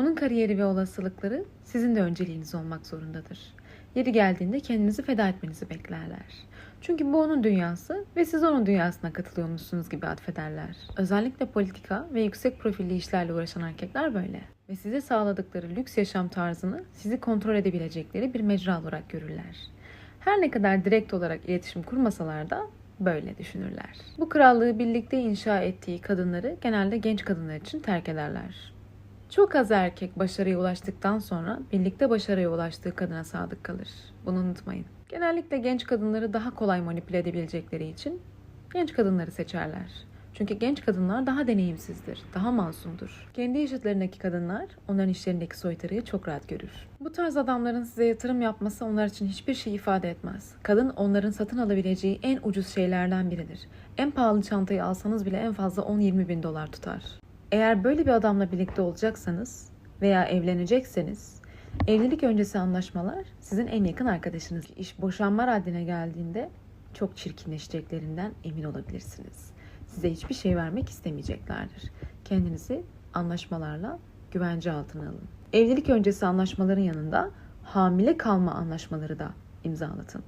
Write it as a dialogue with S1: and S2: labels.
S1: Onun kariyeri ve olasılıkları sizin de önceliğiniz olmak zorundadır. Yeri geldiğinde kendinizi feda etmenizi beklerler. Çünkü bu onun dünyası ve siz onun dünyasına katılıyormuşsunuz gibi atfederler. Özellikle politika ve yüksek profilli işlerle uğraşan erkekler böyle. Ve size sağladıkları lüks yaşam tarzını sizi kontrol edebilecekleri bir mecra olarak görürler. Her ne kadar direkt olarak iletişim kurmasalar da böyle düşünürler. Bu krallığı birlikte inşa ettiği kadınları genelde genç kadınlar için terk ederler. Çok az erkek başarıya ulaştıktan sonra birlikte başarıya ulaştığı kadına sadık kalır. Bunu unutmayın. Genellikle genç kadınları daha kolay manipüle edebilecekleri için genç kadınları seçerler. Çünkü genç kadınlar daha deneyimsizdir, daha masumdur. Kendi yaşıtlarındaki kadınlar onların işlerindeki soytarıyı çok rahat görür. Bu tarz adamların size yatırım yapması onlar için hiçbir şey ifade etmez. Kadın onların satın alabileceği en ucuz şeylerden biridir. En pahalı çantayı alsanız bile en fazla 10-20 bin dolar tutar. Eğer böyle bir adamla birlikte olacaksanız veya evlenecekseniz evlilik öncesi anlaşmalar sizin en yakın arkadaşınız. İş boşanma raddine geldiğinde çok çirkinleşeceklerinden emin olabilirsiniz. Size hiçbir şey vermek istemeyeceklerdir. Kendinizi anlaşmalarla güvence altına alın. Evlilik öncesi anlaşmaların yanında hamile kalma anlaşmaları da imzalatın.